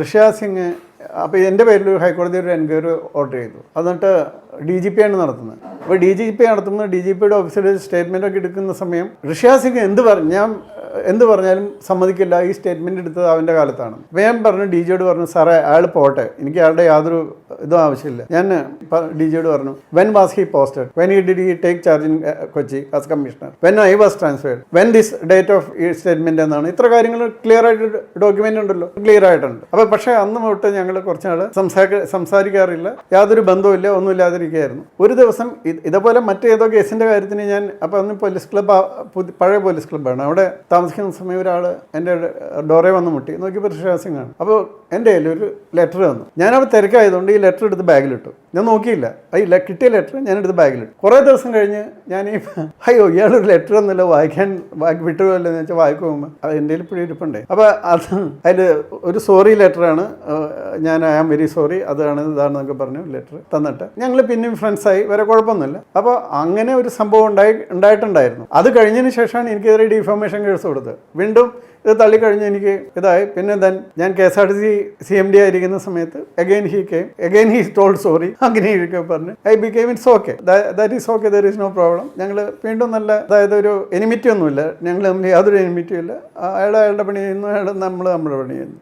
ഋഷിയ സിംഗ് അപ്പോൾ എന്റെ പേരിൽ ഹൈക്കോടതി ഒരു എൻക്വയറി ഓർഡർ ചെയ്തു. എന്നിട്ട് ഡി ജി പി ആണ് നടത്തുന്നത്. അപ്പോൾ ഡി ജി പി നടത്തുമ്പോൾ ഡി ജി പിയുടെ ഓഫീസിൽ സ്റ്റേറ്റ്മെന്റ് ഒക്കെ എടുക്കുന്ന സമയം ഋഷാ സിംഗ് എന്ത് പറഞ്ഞു ഞാൻ എന്ത് പറഞ്ഞാലും സമ്മതിക്കില്ല. ഈ സ്റ്റേറ്റ്മെന്റ് എടുത്തത് അവന്റെ കാലത്താണ്. അപ്പോൾ ഞാൻ പറഞ്ഞു ഡി ജിയോട് പറഞ്ഞു സാറേ അയാൾ പോട്ടെ. എനിക്ക് അയാളുടെ യാതൊരു ഇതും ആവശ്യമില്ല. ഞാൻ ഡി ജിയോട് പറഞ്ഞു when was he posted when he did he take charge in Kochi as commissioner when I was transferred when this date of ഈ സ്റ്റേറ്റ്മെന്റ് എന്നാണ്. ഇത്ര കാര്യങ്ങൾ ക്ലിയർ ആയിട്ട് ഡോക്യുമെന്റ് ഉണ്ടല്ലോ. ക്ലിയർ ആയിട്ടുണ്ട്. അപ്പോൾ പക്ഷേ അന്ന് തൊട്ട് ഞങ്ങൾ കുറച്ച് നാൾ സംസാരിക്ക സംസാരിക്കാറില്ല. യാതൊരു ബന്ധവുമില്ല ഒന്നുമില്ലാതിരിക്കുകയായിരുന്നു. ഒരു ദിവസം ഇതേപോലെ മറ്റേതോ കേസിന്റെ കാര്യത്തിന് ഞാൻ അപ്പോൾ അന്ന് പോലീസ് ക്ലബ് പഴയ പോലീസ് ക്ലബ്ബാണ്. അവിടെ താമസിക്കുന്ന സമയം ഒരാൾ എന്റെ ഡോറെ വന്ന് മുട്ടി. നോക്കി ഋഷിരാജ് ആണ്. അപ്പോൾ എന്റെ കയ്യിൽ ഒരു ലെറ്റർ വന്നു. ഞാനവിടെ തിരക്കായതുകൊണ്ട് ഈ എടുത്ത് ബാഗിലിട്ടു ഞാൻ നോക്കിയില്ല. ഈ കിട്ടിയ ലെറ്റർ ഞാൻ എടുത്ത് ബാഗിലിട്ടു കുറേ ദിവസം കഴിഞ്ഞ് ഞാൻ ഈ അയ്യോ ഇയാളൊരു ലെറ്റർ ഒന്നുമില്ല വായിക്കാൻ വായിക്ക് വിട്ടുപോയല്ലോ എന്ന് വെച്ചാൽ വായിക്കുമ്പോൾ അത് എന്റെ ഇപ്പോഴും ഇരിപ്പുണ്ടേ. അപ്പോൾ അത് അതിൽ ഒരു സോറി ലെറ്ററാണ് ഞാൻ ഐ ആം വെരി സോറി അതാണ് ഇതാണെന്നൊക്കെ പറഞ്ഞു ലെറ്റർ തന്നിട്ട്. ഞങ്ങൾ പിന്നെയും ഫ്രണ്ട്സായി വരെ കുഴപ്പമൊന്നുമില്ല. അപ്പോൾ അങ്ങനെ ഒരു സംഭവം ഉണ്ടായി ഉണ്ടായിട്ടുണ്ടായിരുന്നു. അത് കഴിഞ്ഞതിന് ശേഷമാണ് എനിക്കെതിരെ ഡിഫോമേഷൻ കേസ് കൊടുത്തത്. വീണ്ടും ഇത് തള്ളിക്കഴിഞ്ഞ് എനിക്ക് ഇതായി. പിന്നെ ദെൻ ഞാൻ K S R T C C M D ആയിരിക്കുന്ന സമയത്ത് again he came again he told sorry അങ്ങനെ ഇരിക്കെ പറഞ്ഞ്. I became it's okay that is okay there is no problem ഞങ്ങൾ വീണ്ടും നല്ല അതായത് ഒരു എനിമിറ്റി ഒന്നുമില്ല. ഞങ്ങൾ തമ്മിൽ യാതൊരു എനിമിറ്റിയും ഇല്ല. അയാൾ അയാളുടെ പണി ചെയ്യുന്നു. അയാൾ നമ്മൾ നമ്മുടെ പണി ചെയ്യുന്നു.